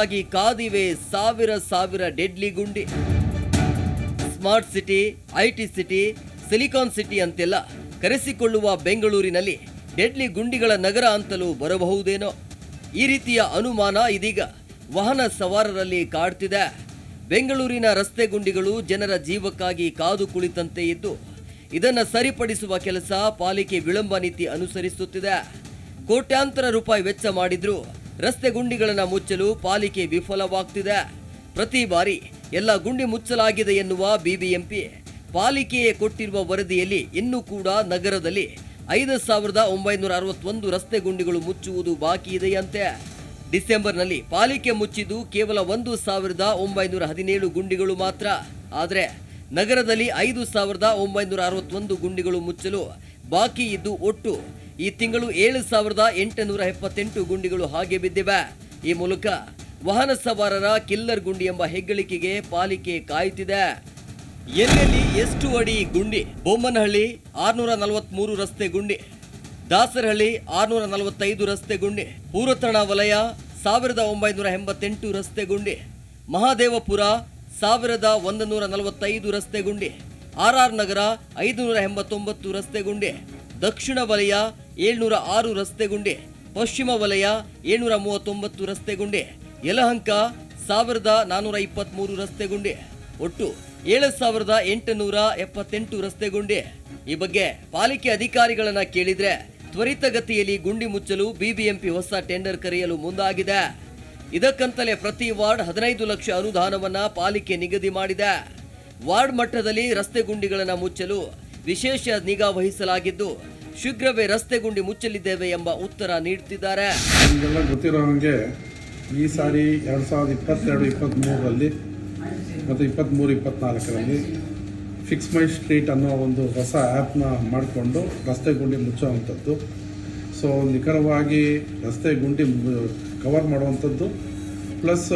ಆಗಿ ಕಾದಿವೆ ಸಾವಿರ ಸಾವಿರ ಡೆಡ್ಲಿ ಗುಂಡಿ. Smart city, IT city, silicon city ಅಂತೆಲ್ಲ ಕರೆಸಿಕೊಳ್ಳುವ ಬೆಂಗಳೂರಿನಲ್ಲಿ ಡೆಡ್ಲಿ ಗುಂಡಿಗಳ ನಗರ ಅಂತಲೂ ಬರಬಹುದೇನೋ. ಈ ರೀತಿಯ ಅನುಮಾನ ಇದೀಗ ವಾಹನ ಸವಾರರಲ್ಲಿ ಕಾಡ್ತಿದೆ. ಬೆಂಗಳೂರಿನ ರಸ್ತೆ ಗುಂಡಿಗಳು ಜನರ ಜೀವಕ್ಕಾಗಿ ಕಾದು ಕುಳಿತಂತೆ ಇದ್ದು, ಇದನ್ನು ಸರಿಪಡಿಸುವ ಕೆಲಸ ಪಾಲಿಕೆ ವಿಳಂಬ ನೀತಿ ಅನುಸರಿಸುತ್ತಿದೆ. ಕೋಟ್ಯಾಂತರ ರೂಪಾಯಿ ವೆಚ್ಚ ಮಾಡಿದ್ರೂ. ರಸ್ತೆ ಗುಂಡಿಗಳನ್ನು ಮುಚ್ಚಲು ಪಾಲಿಕೆ ವಿಫಲವಾಗ್ತಿದೆ. ಪ್ರತಿ ಬಾರಿ ಎಲ್ಲ ಗುಂಡಿ ಮುಚ್ಚಲಾಗಿದೆ ಎನ್ನುವ ಬಿಬಿಎಂಪಿ ಪಾಲಿಕೆಯೇ ಕೊಟ್ಟಿರುವ ವರದಿಯಲ್ಲಿ ಇನ್ನೂ ಕೂಡ ನಗರದಲ್ಲಿ ಐದು ಸಾವಿರದ ಒಂಬೈನೂರ ಅರವತ್ತೊಂದು ರಸ್ತೆ ಗುಂಡಿಗಳು ಮುಚ್ಚುವುದು ಬಾಕಿ ಇದೆಯಂತೆ. ಡಿಸೆಂಬರ್ನಲ್ಲಿ ಪಾಲಿಕೆ ಮುಚ್ಚಿದ್ದು ಕೇವಲ ಒಂದು ಸಾವಿರದ ಒಂಬೈನೂರ ಹದಿನೇಳು ಗುಂಡಿಗಳು ಮಾತ್ರ. ಆದರೆ ನಗರದಲ್ಲಿ ಐದು ಸಾವಿರದ ಒಂಬೈನೂರ ಅರವತ್ತೊಂದು ಗುಂಡಿಗಳು ಮುಚ್ಚಲು ಬಾಕಿ ಇದ್ದು ಒಟ್ಟು ಈ ತಿಂಗಳು ಏಳು ಸಾವಿರದ ಎಂಟುನೂರ ಎಪ್ಪತ್ತೆಂಟು ಗುಂಡಿಗಳು ಹಾಗೆ ಬಿದ್ದಿವೆ. ಈ ಮೂಲಕ ವಾಹನ ಸವಾರರ ಕಿಲ್ಲರ್ ಗುಂಡಿ ಎಂಬ ಹೆಗ್ಗಳಿಕೆಗೆ ಪಾಲಿಕೆ ಕಾಯುತ್ತಿದೆ. ಎಲ್ಲೆಲ್ಲಿ ಎಷ್ಟು ಅಡಿ ಗುಂಡಿ? ಬೊಮ್ಮನಹಳ್ಳಿ ಆರ್ನೂರ ನಲವತ್ಮೂರು ರಸ್ತೆ ಗುಂಡಿ. ದಾಸರಹಳ್ಳಿ ಆರ್ನೂರ ನಲವತ್ತೈದು ರಸ್ತೆ ಗುಂಡಿ. ಪೂರ್ವತಣ ವಲಯ ಸಾವಿರದ ಒಂಬೈನೂರ ಎಂಬತ್ತೆಂಟು ರಸ್ತೆ ಗುಂಡಿ. ಮಹಾದೇವಪುರ ಸಾವಿರದ ಒಂದು ನೂರ ನಲವತ್ತೈದು ರಸ್ತೆ ಗುಂಡಿ. ಆರ್ ಆರ್ ನಗರ ಐದುನೂರ ಎಂಬತ್ತೊಂಬತ್ತು ರಸ್ತೆ ಗುಂಡಿ. ದಕ್ಷಿಣ ವಲಯ ಏಳ್ನೂರ ಆರು ರಸ್ತೆ ಗುಂಡಿ ಪಶ್ಚಿಮ ವಲಯ ಏಳ್ನೂರ ಮೂವತ್ತೊಂಬತ್ತು ರಸ್ತೆ ಗುಂಡಿ ಯಲಹಂಕ ಸಾವಿರದ ನಾನ್ನೂರ ಇಪ್ಪತ್ತ್ಮೂರು ರಸ್ತೆ ಗುಂಡಿ ಒಟ್ಟು ಏಳು ಸಾವಿರದ ಎಂಟುನೂರ ಎಪ್ಪತ್ತೆಂಟು ರಸ್ತೆ ಗುಂಡಿ ಈ ಬಗ್ಗೆ ಪಾಲಿಕೆ ಅಧಿಕಾರಿಗಳನ್ನ ಕೇಳಿದ್ರೆ ತ್ವರಿತಗತಿಯಲ್ಲಿ ಗುಂಡಿ ಮುಚ್ಚಲು ಬಿಬಿಎಂಪಿ ಹೊಸ ಟೆಂಡರ್ ಕರೆಯಲು ಮುಂದಾಗಿದೆ. ಇದಕ್ಕಂತಲೇ ಪ್ರತಿ ವಾರ್ಡ್ ಹದಿನೈದು ಲಕ್ಷ ಅನುದಾನವನ್ನ ಪಾಲಿಕೆ ನಿಗದಿ ಮಾಡಿದೆ. ವಾರ್ಡ್ ಮಟ್ಟದಲ್ಲಿ ರಸ್ತೆ ಗುಂಡಿಗಳನ್ನು ಮುಚ್ಚಲು ವಿಶೇಷ ನಿಗಾ ವಹಿಸಲಾಗಿದ್ದು ಶೀಘ್ರವೇ ರಸ್ತೆ ಗುಂಡಿ ಮುಚ್ಚಲಿದ್ದೇವೆ ಎಂಬ ಉತ್ತರ ನೀಡುತ್ತಿದ್ದಾರೆ ನಿಮಗೆಲ್ಲ ಗೊತ್ತಿರೋ ಹಾಗೆ ಈ ಸಾರಿ ಎರಡು ಸಾವಿರದ ಇಪ್ಪತ್ತೆರಡು ಇಪ್ಪತ್ತ್ಮೂರರಲ್ಲಿ ಮತ್ತು ಇಪ್ಪತ್ತ್ಮೂರು ಇಪ್ಪತ್ನಾಲ್ಕರಲ್ಲಿ ಫಿಕ್ಸ್ ಮೈ ಸ್ಟ್ರೀಟ್ ಅನ್ನೋ ಒಂದು ಹೊಸ ಆ್ಯಪ್ನ ಮಾಡಿಕೊಂಡು ರಸ್ತೆ ಗುಂಡಿ ಮುಚ್ಚುವಂಥದ್ದು. ಸೊ ನಿಖರವಾಗಿ ರಸ್ತೆ ಗುಂಡಿ ಕವರ್ ಮಾಡುವಂಥದ್ದು ಪ್ಲಸ್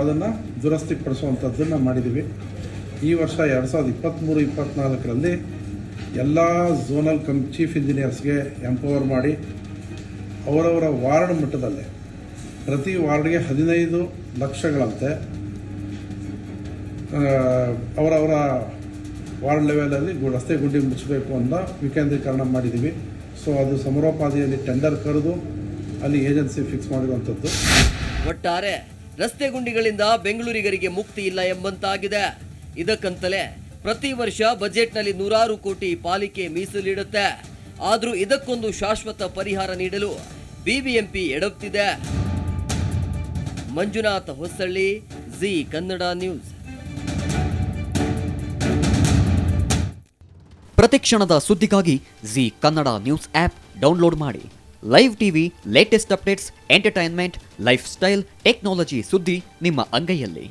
ಅದನ್ನು ದುರಸ್ತಿ ಪಡಿಸುವಂಥದ್ದನ್ನು ಮಾಡಿದ್ದೀವಿ ಈ ವರ್ಷ ಎರಡು ಸಾವಿರದ ಇಪ್ಪತ್ತ್ಮೂರು ಇಪ್ಪತ್ತ್ನಾಲ್ಕರಲ್ಲಿ ಎಲ್ಲ ಝೋನಲ್ ಕಮ್ ಚೀಫ್ ಇಂಜಿನಿಯರ್ಸ್ಗೆ ಎಂಪವರ್ ಮಾಡಿ ಅವರವರ ವಾರ್ಡ್ ಮಟ್ಟದಲ್ಲೇ, ಪ್ರತಿ ವಾರ್ಡ್ಗೆ ಹದಿನೈದು ಲಕ್ಷಗಳಂತೆ ಅವರವರ ವಾರ್ಡ್ ಲೆವೆಲಲ್ಲಿ ರಸ್ತೆ ಗುಂಡಿ ಮುಚ್ಚಬೇಕು ಅಂತ ವಿಕೇಂದ್ರೀಕರಣ ಮಾಡಿದ್ದೀವಿ ಸೊ ಅದು ಸಮರೋಪಾದಿಯಲ್ಲಿ ಟೆಂಡರ್ ಕರೆದು ಅಲ್ಲಿ ಏಜೆನ್ಸಿ ಫಿಕ್ಸ್ ಮಾಡಿರುವಂಥದ್ದು. ಒಟ್ಟಾರೆ ರಸ್ತೆ ಗುಂಡಿಗಳಿಂದ ಬೆಂಗಳೂರಿಗರಿಗೆ ಮುಕ್ತಿ ಇಲ್ಲ ಎಂಬಂತಾಗಿದೆ. ಇದಕ್ಕಂತಲೇ ಪ್ರತಿ ವರ್ಷ ಬಜೆಟ್ನಲ್ಲಿ ನೂರಾರು ಕೋಟಿ ಪಾಲಿಕೆ ಮೀಸಲಿಡುತ್ತೆ. ಆದರೂ ಇದಕ್ಕೊಂದು ಶಾಶ್ವತ ಪರಿಹಾರ ನೀಡಲು BBMP ಎಡವ್ತಿದೆ. Manjunath Hosahalli, Zee Kannada news. ಪ್ರತಿಕ್ಷಣದ ಸುದ್ದಿಗಾಗಿ Zee Kannada news app download ಮಾಡಿ. Live TV, latest updates, entertainment, lifestyle, technology ಸುದ್ದಿ ನಿಮ್ಮ ಅಂಗೈಯಲ್ಲಿ.